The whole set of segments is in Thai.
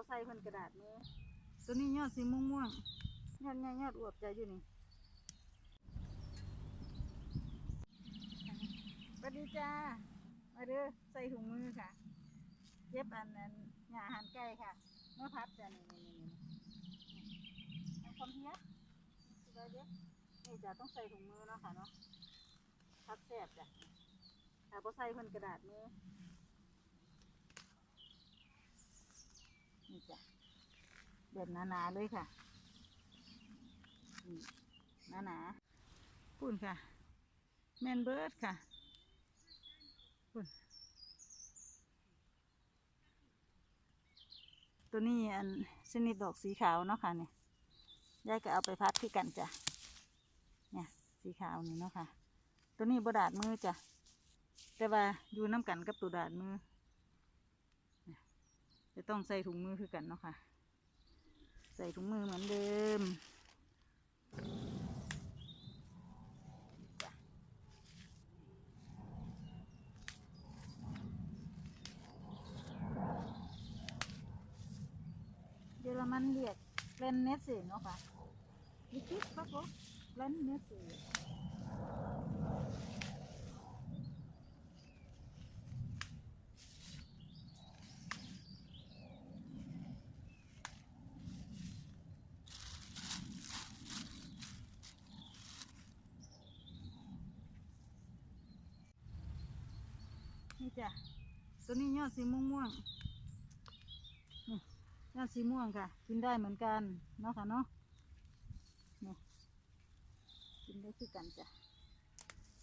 บ่ใส่เพิ่นกระดาษมือตัวนี้ยอดสีม่วงม่วงยอดใหญ่ยอดอวบใจอยู่นี่สวัสดีจ้า มาเด้อใส่ถุงมือค่ะ เย็บอันนั้นหญ้าอาหารไก่ค่ะเมื่อพัดจ้ะนี่นี่นี่นี่เอาความเฮียสบายเด้อนี่จ้ะต้องใส่ถุงมือเนาะค่ะเนาะพัดแสบจ้ะถ้าบ่ใส่เพิ่นกระดาษมื นี่จ้ะเด็ดหนาๆเลยค่ะหนาๆปุ่นค่ะ แมนเบิร์ดค่ะปุ่นตัวนี้อันชนิดดอกสีขาวเนาะค่ะเนี่ยยายก็เอาไปพัดที่กันจ้ะเนี่ยสีขาวนี่เนาะค่ะ ตัวนี้บดาดมือจ้ะแต่ว่าอยู่น้ำกันกับตัวดาดมือ จะต้องใส่ถุงมือคือกันเนาะค่ะ ใส่ถุงมือเหมือนเดิมเยอรมันเรียกเลนเนสเซ่เนาะค่ะลิคิดครับผมเลนเนสเซ่ นี่จ้ะตัวนี้ยอดสีม่วงม่วงนี่ยอดสีม่วงค่ะ กินได้เหมือนกันเนาะค่ะเนาะนี่กินได้คือกันจ้ะ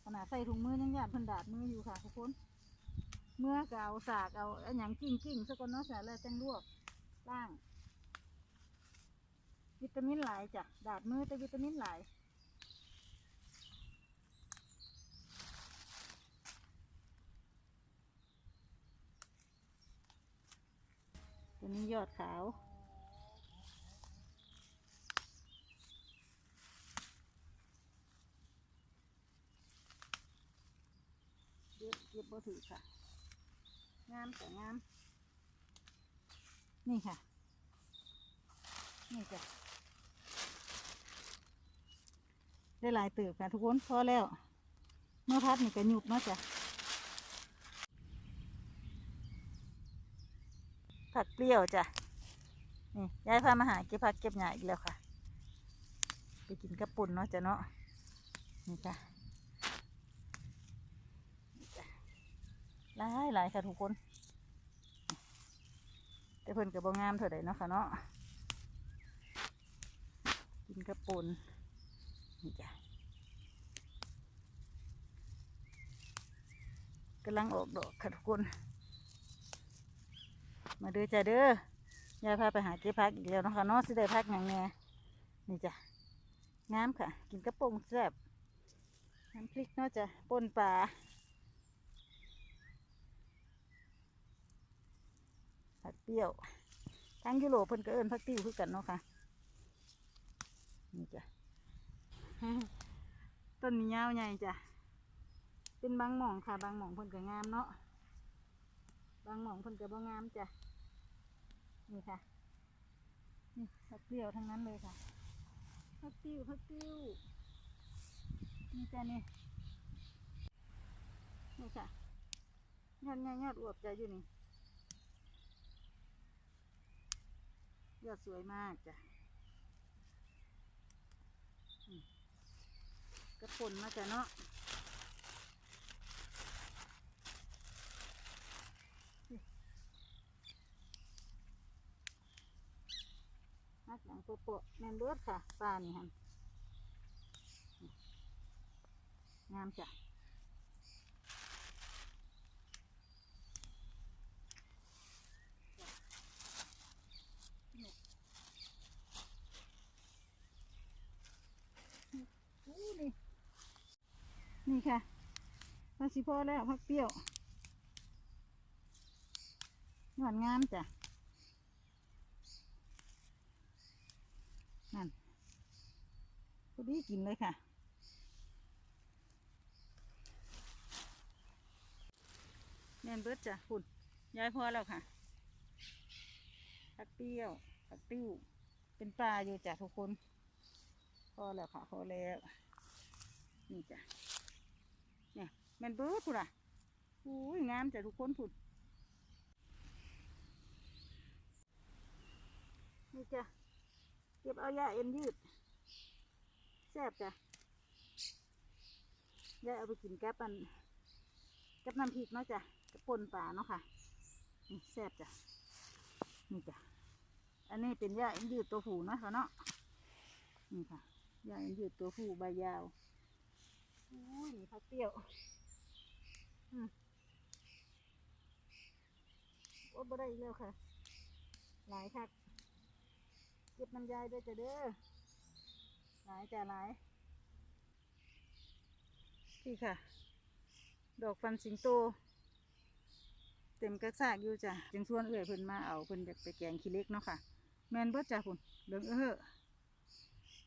ขนาดใส่ถุงมือยังหยาดพันดาดมืออยู่ค่ะทุกคน เมื่อกเอาสากเอาอันหยังกิ้งกิ้งสกคนเนาะสาแล้วจังลวกล่าง วิตามินหลายจ้ะดาดมือแต่วิตามินหลาย ตัวนี้ยอดขาวเก็บเก็บบ่ถือค่ะ งามแต่งาม นี่ค่ะ นี่จ้ะ ได้หลายตืบค่ะทุกคนพอแล้ว เมื่อพัดนี่ก็หยุบเนาะจ้ะ ผักเปรี้ยวจ้ะนี่ยายพามาหาเก็บผักเก็บหญ้าอีกแล้วค่ะ ไปกินกระปุ่นเนาะจ้ะเนาะนี่ค่ะนี่จ้ะหลายหลายค่ะทุกคน แต่เพิ่นกับบงามเท่าใดเนาะค่ะเนาะกินกระปุ่นนี่จ้ะกำลังออกดอกค่ะทุกคน มาเด้อจ้าเด้อยายพาไปหาเก็บพักอีกแล้วนะคะเนาะสิได้พักอย่างแน่นี่จ้ะงามค่ะ กินกระปงแซ่บน้ำพริกเนาะจ้ะป่นปลาผักเปรี้ยวทั้งยุโรปเพิ่นก็เอิ้นผักติ้วคือกันเนาะค่ะนี่จ้ะต้นนี้ยาวใหญ่จ้ะเป็นบางหม่องค่ะ บางหม่องเพิ่นก็งามเนาะ บางหม่องเพิ่นก็บ่งามจ้ะนี่ค่ะนี่ผักเปรี้ยวทั้งนั้นเลยค่ะผักติ้วผักติ้วนี่จ้ะนี่นี่ค่ะยอดใหญ่ยอดอวบจ้ะอยู่นี่ยอดสวยมากจ้ะกระป่นมาจ้ะเนาะ นักหนัง โปโปะแมนเบิร์ดค่ะปลานี่ฮะงามจ้ะนี่นี่ค่ะมาสิพ่อแล้วพักเปรี้ยวหวานงามจ้ะ นั่น พอดีกินเลยค่ะ แม่นเบิดจ้ะคุณย้ายพอแล้วค่ะผักเปรี้ยวผักติ้ว เป็นปลาอยู่จ้ะทุกคน พอแล้วค่ะ พอแล้ว นี่จ้ะ เนี่ยแมนเบิดพูดอะอุ้ยงามจ้ะทุกคนพูดนี่จ้ะ เก็บเอายาเอ็นยืด ซ่บจ้ะยายเอาไปกินกับอันกับน้ำพริกเนาะจ้ะกับป่นปลาเนาะค่ะนี่แซ่บจ้ะนี่จ้ะอันนี้เป็นหญ้าอินยืดตัวผู้นะคะเนาะนี่ค่ะหญ้าอินยืดตัวผู้ใบยาวอุ้ยนี่พักเปรี้ยวอืมโอ้บ่ได้อีกแล้วค่ะ หลายคักเก็บน้ำยายด้วยจ้ะเด้อายจ้ะหลายพี่ค่ะ ดอกฟันสิงโต เต็มกระซากอยู่จ้ะจึงชวนเอื่อยเพิ่นมาเอาเพิ่นอยากไปแกงขี้เล็กเนาะค่ะ แมนเบิดจ้ะคุณเหลืองเออ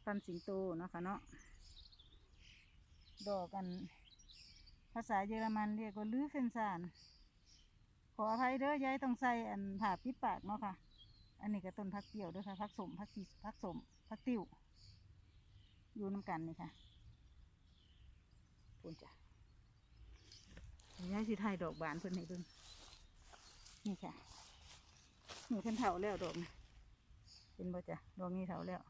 ฟันสิงโตเนาะค่ะเนาะดอกกัน ภาษาเยอรมันเรียกว่าลือเฟนซานขออภัยเด้อยายต้องใส่อันผ่าปิดปากเนาะค่ะ อันนี้ก็ต้นพักเปรี้ยวด้วยค่ะพักสมพักกีพักสมพักติ้ว อยู่น้ำกันนี่ค่ะพูนจ้ะยายสิไทยดอกบานเพิ่อนให้เบิ่งนี่ค่ะนี่เพิ่นเถาแล้วดอกนี่เป็นบ่จ้ะดอกนี้เถาแล้ว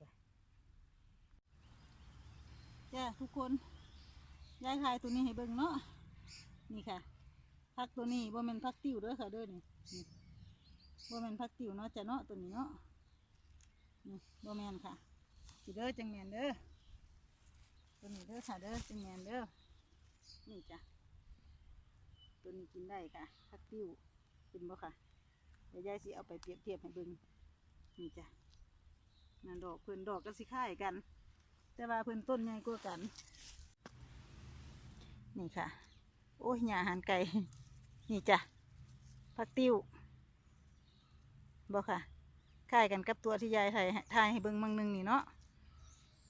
จ้ะจ้ะทุกคน ยายขายตัวนี้ให้เบิ่งเนาะ นี่ค่ะ พักตัวนี้บ่แม่นพักติ้วเด้อค่ะเด้อนี่นี่บ่แม่นพักติ้วเนาะจ้ะเนาะตัวนี้เนาะนี่บ่แม่นค่ะสิเด้อจังแมนเด้อตัวนี้เด้อค่ะเด้อจังแมนเด้อนี่จ้ะตัวนี้กินได้ค่ะพักติ้วกินบ่ค่ะเดี๋ยวยายสิเอาไปเปรียบเทียบให้เบิ่งนี่จ้ะนั่นดอกเพิ่นดอกก็สิคล้ายกัน แต่ว่าเพิ่นต้นใหญ่กว่ากัน นี่ค่ะ โอ้ยหญ้าหารไก่ นี่จ้ะพักติ้วบ่ค่ะคล้ายกันกับตัวที่ยายถ่ายให้ถ่ายให้เบิ่งมังนึงนี่เนาะ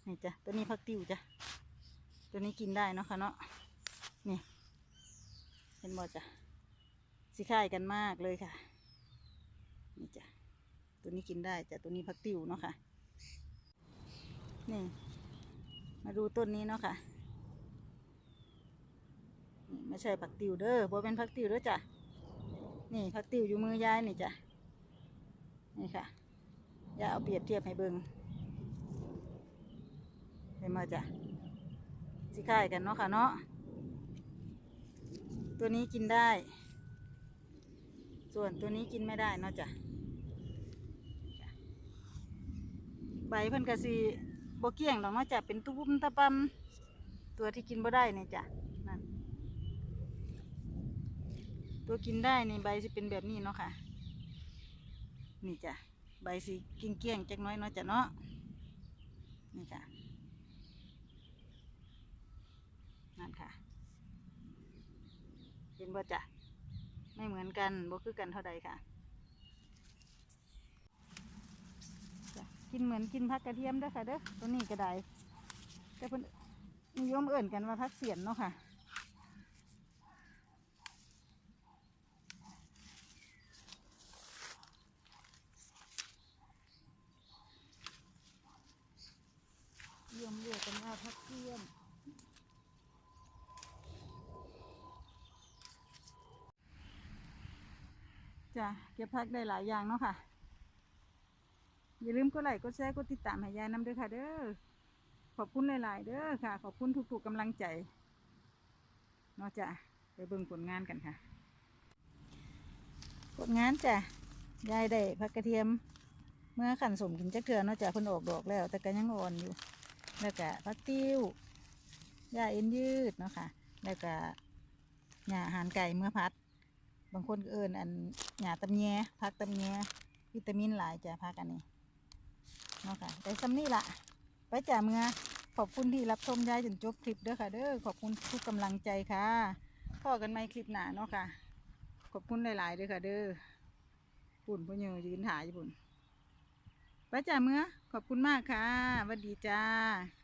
นี่จ้ะตัวนี้พักติ้วจ้ะตัวนี้กินได้เนาะค่ะเนาะนี่เห็นบ่จ้ะสิคล้ายกันมากเลยค่ะนี่จ้ะตัวนี้กินได้จ้ะตัวนี้พักติ้วเนาะค่ะนี่มาดูต้นนี้เนาะค่ะ ไม่ใช่ผักติวเด้อบ่เป็นผักติวเด้อจ้ะนี่ผักติวอยู่มือยายนี่จ้ะนี่ค่ะอย่าเอาเปรียบเทียบให้เบิงเห็นมาจ้ะสิคล้ายกันเนาะค่ะเนาะตัวนี้กินได้ ส่วนตัวนี้กินไม่ได้เนาะจ้ะใบเพิ่นกะสีบเกี้ยงดอกเนาะจ้ะเป็นตุ้มตะปำตัวที่กินบ่ได้เนี่ยจ้ะ นั่น ตัวกินได้นี่ใบสิเป็นแบบนี้เนาะค่ะ นี่จ้ะใบสีเกี้ยงเกี้ยงๆจักหน้อยเนาะจ้ะเนาะนี่ค่ะนั่นค่ะเห็นบ่จ้ะไม่เหมือนกันบ่คือกันเท่าใดค่ะจ้ะกินเหมือนกินผักกระเทียมด้อค่ะเด้อตัวนี้ก็ได้แต่เพิ่นนิยมเอิ่นกันว่าผักเสียนเนาะค่ะ เยี่ยมเรียกกันว่าพักเที่ยง จะเก็บพักได้หลายอย่างเนาะค่ะ อย่าลืมกดไลค์กดแชร์กดติดตามให้ยายน้ำด้วยค่ะ เด้อขอบคุณหลาย ๆ เด้อค่ะ ขอบคุณทุกๆกำลังใจเนาะจ้ะไปเบิ่งผลงานกันค่ะ ผลงานจ้ะยายได้พักกระเทียม เมื่อขันสมกินจักเถื่อเนาะจ้ะเพิ่นออกดอกแล้ว แต่ก็ยังอ่อนอยู่ แล้วก็ผักติ้วหญ้าเอ็นยืดเนาะค่ะ แล้วก็หญ้าหารไก่เมื่อพัด บางคนก็เอิ้นอันหญ้าตำแยพักตำแยวิตามินหลายจ้ะพักอันนี้เนาะค่ะแต่ซ้ำนี่ละไปจ้ะเมื่อขอบคุณที่รับชมยายจนจบคลิปเด้อค่ะ เด้อขอบคุณทุกกำลังใจค่ะพอกันใหม่คลิปหนาเนาะค่ะ ขอบคุณหลายๆเด้อค่ะ เด้อปุ่นพ่อเยยืนถ่ายอยู่ปุ่นไปจ้ะเมื่อขอบคุณมากค่ะสวัสดีจ้า